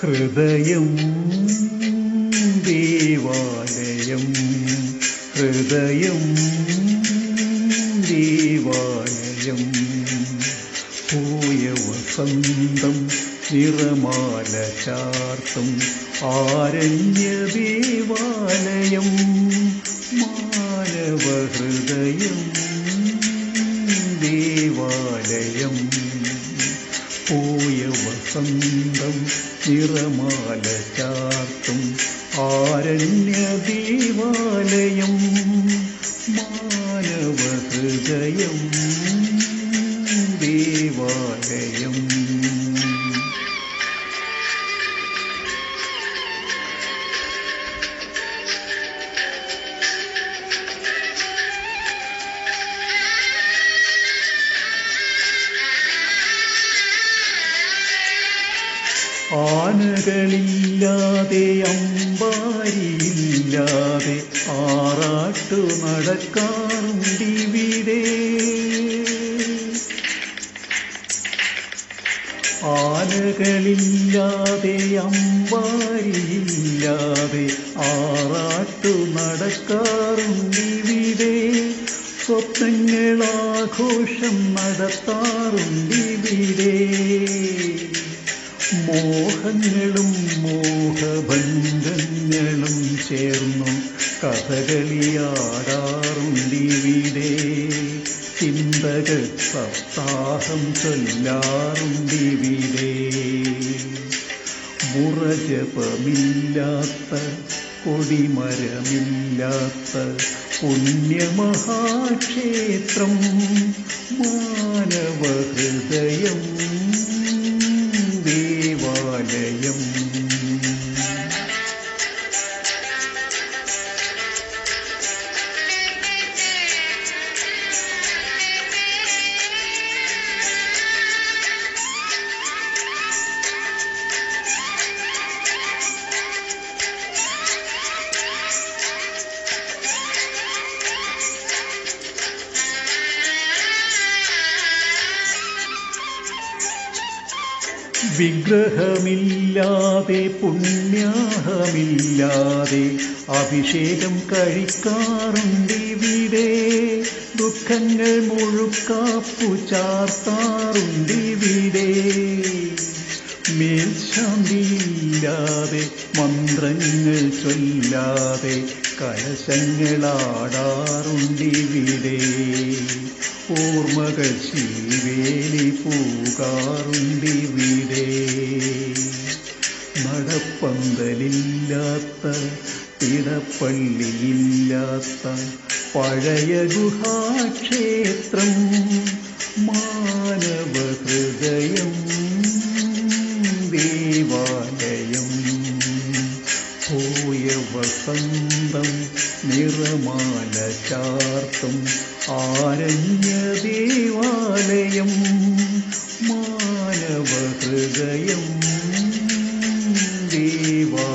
ഹൃദയം ദേവാലയം. ഹൃദയം ദേവാലയം. പൂയ വസന്തം നിറമാല ചാർത്തും ആരണ്യ ദേവാലയം മാനവ ഹൃദയം ദേവാലയം. പൂയ വസന്തം നിറമാല ചാർത്തും ആരണ്യ ദേവാലയം മാനവ ഹൃദയം ദേവാലയം. ആനകളില്ലാതെ അമ്പാരിയില്ലാതെ ആറാട്ടു നടക്കാറുണ്ടിവിടെ. ആനകളില്ലാതെ അമ്പാരിയില്ലാതെ ആറാട്ടു നടക്കാറുണ്ടിവിടെ. സ്വപ്നങ്ങളാഘോഷം നടത്താറുണ്ടിവിടെ. മോഹങ്ങളും മോഹഭംഗങ്ങളും ചേർന്നു കഥകളിയാടാറുണ്ടിവിടെ ചിന്തകൾ സപ്താഹം ചൊല്ലാറുണ്ടിവിടെ മുറജപമില്ലാത്ത കൊടിമരമില്ലാത്ത പുണ്യമഹാക്ഷേത്രം മാനവ വിഗ്രഹമില്ലാതെ പുണ്യാഹമില്ലാതെ അഭിഷേകം കഴിക്കാറുണ്ടിവിടെ ദുഃഖങ്ങൾ മുഴുക്കാപ്പു ചാർത്താറുണ്ടിവിടെ മേൽശാന്തിയില്ലാതെ മന്ത്രങ്ങൾ ചൊല്ലാതെ കലശങ്ങളാടാറുണ്ടിവിടെ ഓർമ്മകൾ ശീവേലി പൂകാറുണ്ടിവിടെ നടപ്പന്തലില്ലാത്ത ഇടപ്പള്ളിയില്ലാത്ത പഴയ ഗുഹാക്ഷേത്രം മാനവ ഹൃദയം ദേവാലയം പോയ വസന്തം നിറമാല ചാർത്തും ആരഞ്ഞ ദേവാലയം മാനവ ഹൃദയം ദേവാ